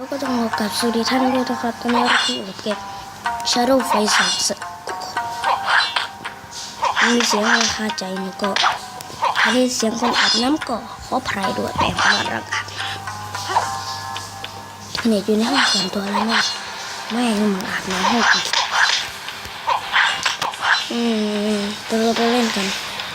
แล้วก็ต้องขอกับสวัสดีท่านด้วยนะครับตอนนี้เราอยู่กับเก็บ Shadow ไฟสองสมีเสียงอะไรคาใจนี่ก็ได้เสียงคนอาบน้ำก็ขอพายด้วยแต่ประมาระกัดเนี่ยอยู่ในห้องส่วนตัวแล้วแม่ยแม่นี่มันอาบน้ำให้กูอืมเราไปเล่นกัน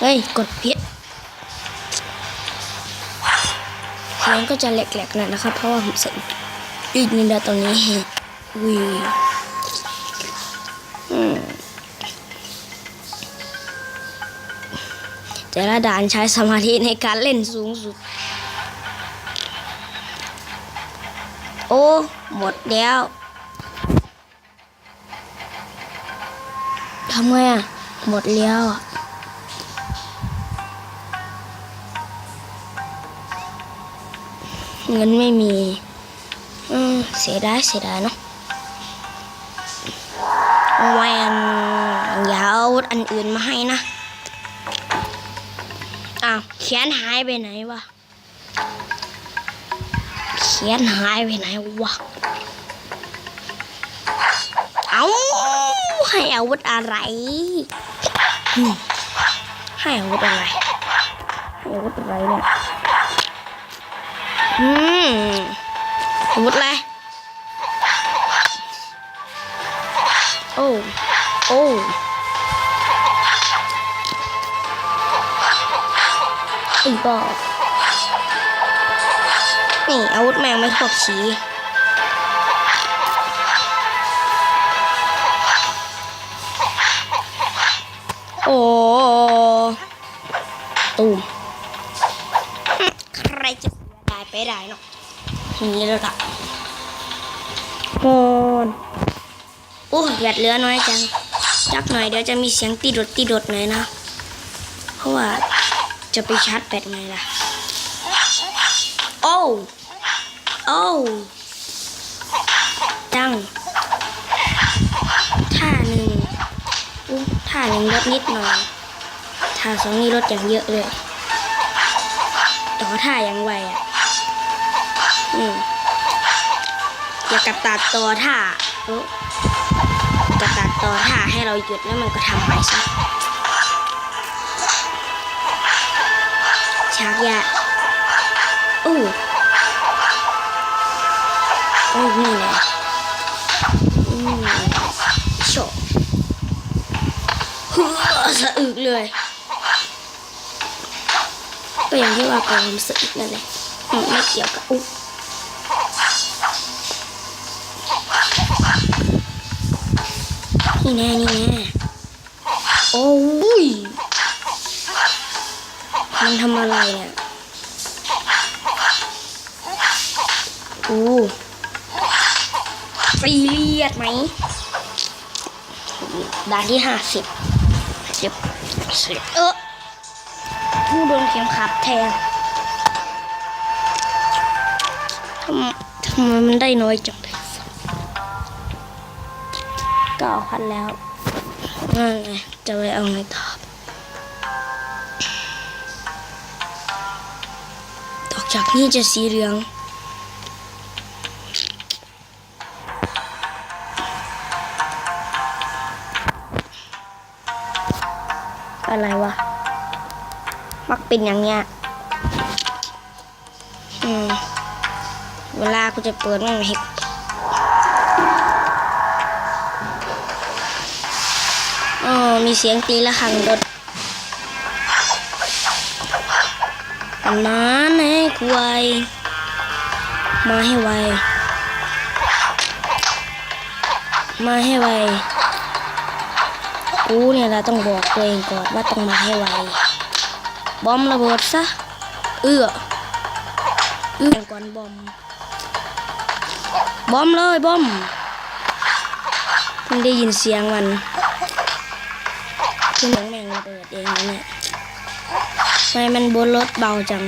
เฮ้ย กดผิดเสียงก็จะแหลกๆหน่อยนะครับ เพราะว่าผมใส่ อีกนิดเดียวตรงนี้วีอืมแต่ละด่านใช้สมาธิในการเล่นสูงสุด โอ้ หมดแล้วทำไงอะ หมดแล้วอะเงินไม่มี อืมเสียดายเสียดายเนาะแหวนอย่าเอาอาวุธอันอื่นมาให้นะ อ้าวเขียนหายไปไหนวะ เขียนหายไปไหนวะ เอาให้อาวุธอะไร ให้อาวุธอะไร ให้อาวุธอะไรเนี่ย อืม อาวุธอะไรโอ้โอ้อีบอกนี่อาวุธแมงไม่พวกฉีโอ้ อย่างนี้แล้วล่ะโอนโอ้แบตเหลือน้อยจังจักหน่อยเดี๋ยวจะมีเสียงตีดดตีดดหน่อยนะ เพราะว่าจะไปชาร์จแบตไงล่ะ โอ้ โอ้จังท่าหนึ่งอู้ท่าหนึ่งลดนิดหน่อยท่าสองนี่ลดอย่างเยอะเลย ต่อท่ายังไวอะ อืมอย่ากระตัดต่อท่าอ๊ะกระตัดต่อท่าให้เราหยุดแล้วมันก็ทำไปซะชักยะอู้โอ้นี่แหละอืมโชว์เฮ้อสะอึกเลยก็อย่างที่ว่าความรู้สึกนั่นแหละไม่เกี่ยวกับอุ๊ นี่แน่นี่แน่โอ้ยมันทำอะไรเนี่ยโอ้ซีเรียสไหมด่านที่ห้าสิบสิบสิบเออผู้โดนเข็มขัดแทงทำทำไมมันได้น้อยจังเลยเก้าพันแล้วนั่นไงจะไปเอาไงต่อต่อจากนี้จะสีเหลืองอะไรวะ มักเป็นอย่างเงี้ย อืม เวลากูจะเปิดมันไม่ให้ มีเสียงตีละครังรถอันนั้นให้กูไวมาให้ไว มาให้ไว กูเนี่ยเราต้องบอกตัวเองก่อนว่าต้องมาให้ไว บอมระเบิดซะ เอื้อ เอื้อก่อนบอม บอมเลยบอมเพิ่งได้ยินเสียงมัน คือเหมือนแมงระเบิดเองนะเนี่ยทำไมมันบนรถเบาจัง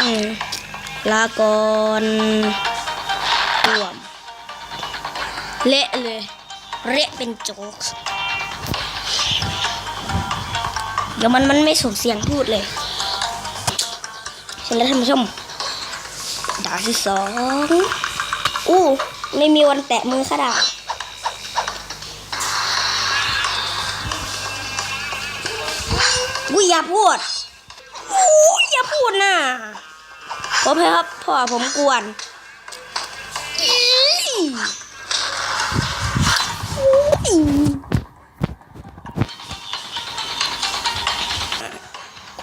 อืมลาก่อนรวมเละเลย เละเป็นโจ๊กเดี๋ยวมันมันไม่ส่งเสียงพูดเลยเสร็จแล้วท่านผู้ชมดาที่สองอู้ไม่มีวันแตะมือข้าด อุ้ยอย่าพูดอู้อย่าพูดนะผมเพครับพ่อผมกวนอีอุ้ย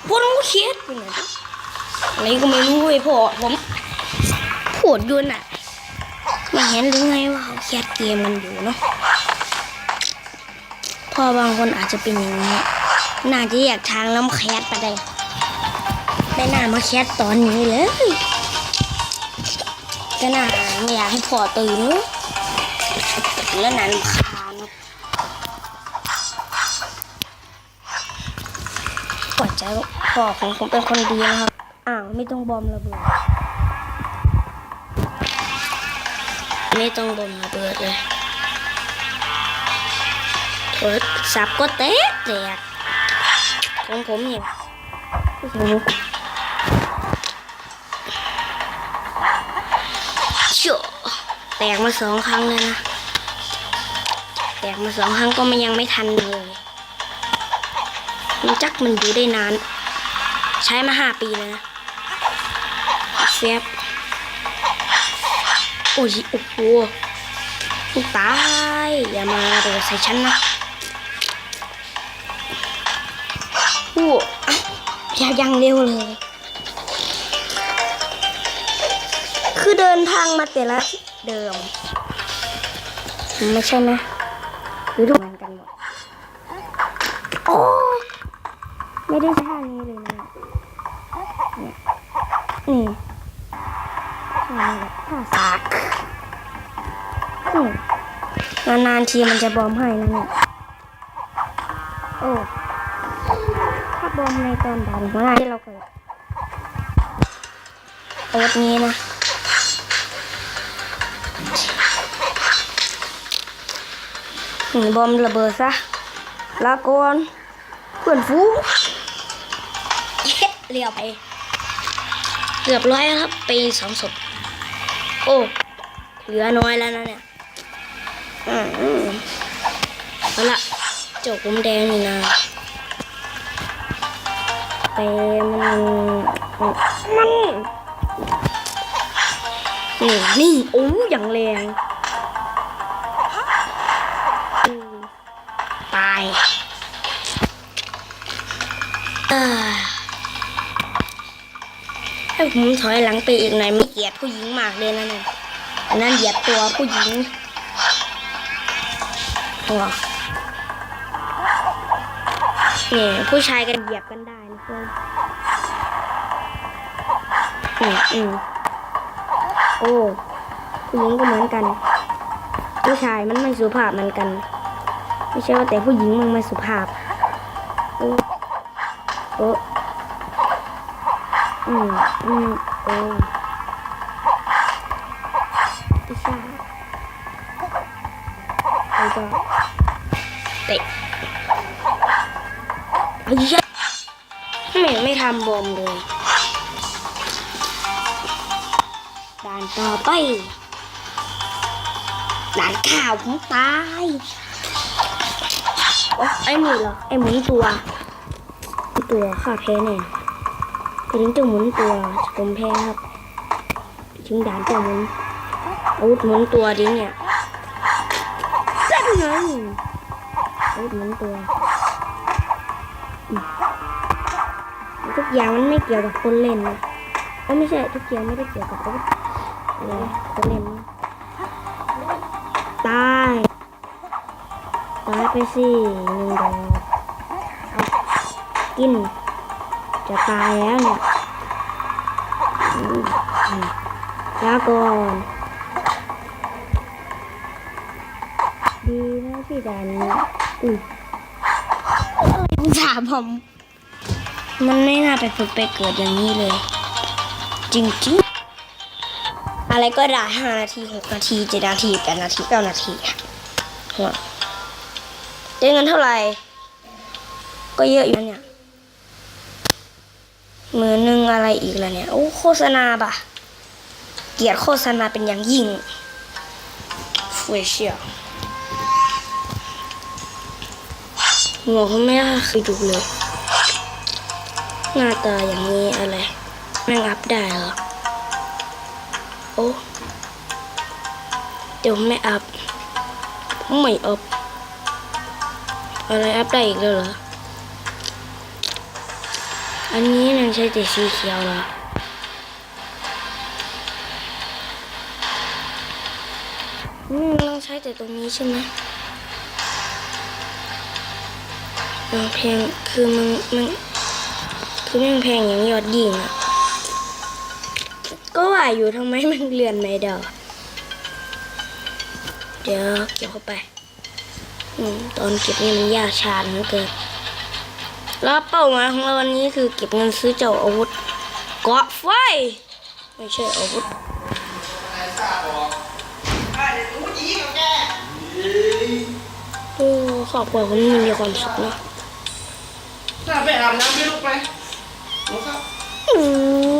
พวกน้องเครียดไปไหนดิอะไรก็ไม่รู้เว้ยพ่อผมพูดอยู่น่ะไม่เห็นหรือไงว่าเขาแคสเกมมันอยู่เนาะพ่อบางคนอาจจะเป็นอย่างนี้ น่าจะอยากทางแล้วมาแคสไปได้ไม่น่ามาแคสตอนนี้เลยก็น่าไม่อยากให้พ่อตื่นแล้วนานคานปวดใจพ่อของผมเป็นคนดีนะครับ อ้าว ไม่ต้องบอมระเบิด ไม่ต้องบอมระเบิดเลยโทรศัพท์ก็แตกแตก ของผมเนี่ยโอ้โหเชี่ยแตกมาสองครั้งเลยนะ แตกมาสองครั้งก็ไม่ยังไม่ทันเลยมันจักมันอยู่ได้นาน ใช้มาห้าปีแล้วนะเฟียบโอ้ยโอ้โหตาย อย่ามาเดือใส่ฉันนะ อ้เอ้าอย่ายังเร็วเลย คือเดินทางมาแต่ละเดิม ไม่ใช่ไหมหรือถูกเหมือนกันหมดโอ้ไม่ได้ท่านี้เลยนะเนี่ยนี่ท่านี้แหละท่าสากอืมนานๆทีมันจะบอมให้นะเนี่ยโอ้ถ้า บอมในตอนด่านหัวหน้าที่เราเกิดโอ๊ตนี้นะบอมระเบิดซะลาก่อนเพื่อนฟูเฮ็ดเรียวไป เกือบร้อยครับไปสองศพโอ้ เหลือน้อยแล้วนะเนี่ยอืมอืมเอาละเจกผมแดงนี่นะ ปมันมันนี่นี่โอ้อย่างแรงตายให้ผมถอยหลังไปอีกหน่อยไม่เกียดผู้หญิงมากเลยนะเนี่ยอันนั้นเหยียดตัวผู้หญิงตัวนี่ยผู้ชายกันเหยียบกันได้ นะเพื่อนอืมอืมโอ้ผู้หญิงก็เหมือนกัน ผู้ชายมันไม่สุภาพเหมือนกัน ไม่ใช่ว่าแต่ผู้หญิงมันไม่สุภาพ โอ้โอ้อืมอืมโอ้ไม่ใช่แล้วก็เตะ เฮ้ยทำไมไม่ทำบอมเลยด่านต่อไปด่านข่าวผมตายโอ้ไอ้หมุนเหรอไอ้หมุนตัว ตัวข้าแพ้แน่ไปถึงจะหมุนตัวผมแพ้ครับไปถึงด่านจะหมุนอาวุธหมุนตัวดิเนี่ยเส้นไงอาวุธหมุนตัว อย่างมันไม่เกี่ยวกับคนเล่นนะเอ้ยไม่ใช่ทุกอย่างไม่ได้เกี่ยวกับคนเล่นนะตายตายไปสิหนึ่งดอกกิน จะตายแล้วเนี่ยอืมอืมลาก่อนดีนะที่ด่านอุ้ยอะไรคุณถามผม มันไม่น่าไปฝึกไปเกิดอย่างนี้เลย จริงๆ อะไรก็ได้ห้านาทีหกนาทีเจ็ดนาทีแปดนาทีเก้านาทีค่ะได้เงินเท่าไหร่ ก็เยอะอยู่เนี่ยมือนึงอะไรอีกล่ะเนี่ย โอ้โฆษณาป่ะเกลียดโฆษณาเป็นอย่างยิ่งฟวยเชียหัวเขาไม่น่าเคยดูเลย หน้าตาอย่างนี้อะไรแม่งอัพได้เหรอ โอ้ เดี๋ยวไม่อัพไม่อัพอะไรอัพได้อีกแล้วเหรอ อันนี้มันใช้แต่สีเขียวเหรออืมต้องใช้แต่ตรงนี้ใช่ไหมมันแพงคือมันมัน คือมันแพงอย่างยอดยิ่งอะ ก็ว่าอยู่ทำไมมันเลือนไม่ได้เดี๋ยวเก็บเข้าไปอตอนเก็บนี่มันยากชาญเหลือเกินแล้วเป้าหมายของเราวันนี้คือเก็บเงินซื้อเจ้าอาวุธเกาะไฟ ไม่ใช่อาวุธโอ้ขอบคุณคุณมีความสุขเนอะถ้าไปอาบน้ำไม่ลุกไป 뭐 먹어. 음.